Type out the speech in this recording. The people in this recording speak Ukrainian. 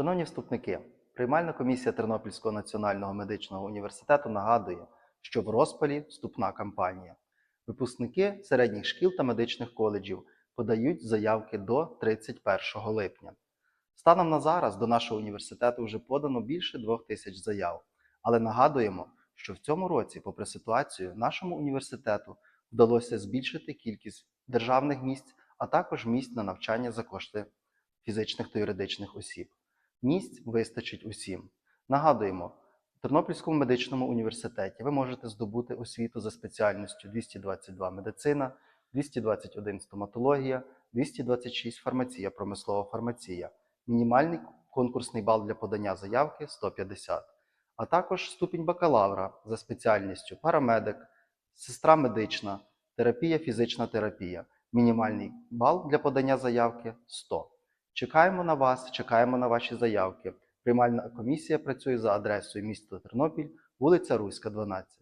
Шановні вступники, приймальна комісія Тернопільського національного медичного університету нагадує, що в розпалі вступна кампанія. Випускники середніх шкіл та медичних коледжів подають заявки до 31 липня. Станом на зараз до нашого університету вже подано більше двох тисяч заяв, але нагадуємо, що в цьому році, попри ситуацію, нашому університету вдалося збільшити кількість державних місць, а також місць на навчання за кошти фізичних та юридичних осіб. Місць вистачить усім. Нагадуємо, в Тернопільському медичному університеті ви можете здобути освіту за спеціальністю 222 медицина, 221 стоматологія, 226 фармація, промислова фармація. Мінімальний конкурсний бал для подання заявки 150, а також ступінь бакалавра за спеціальністю парамедик, сестра медична, терапія, фізична терапія. Мінімальний бал для подання заявки 100. Чекаємо на вас, чекаємо на ваші заявки. Приймальна комісія працює за адресою міста Тернопіль, вулиця Руська, 12.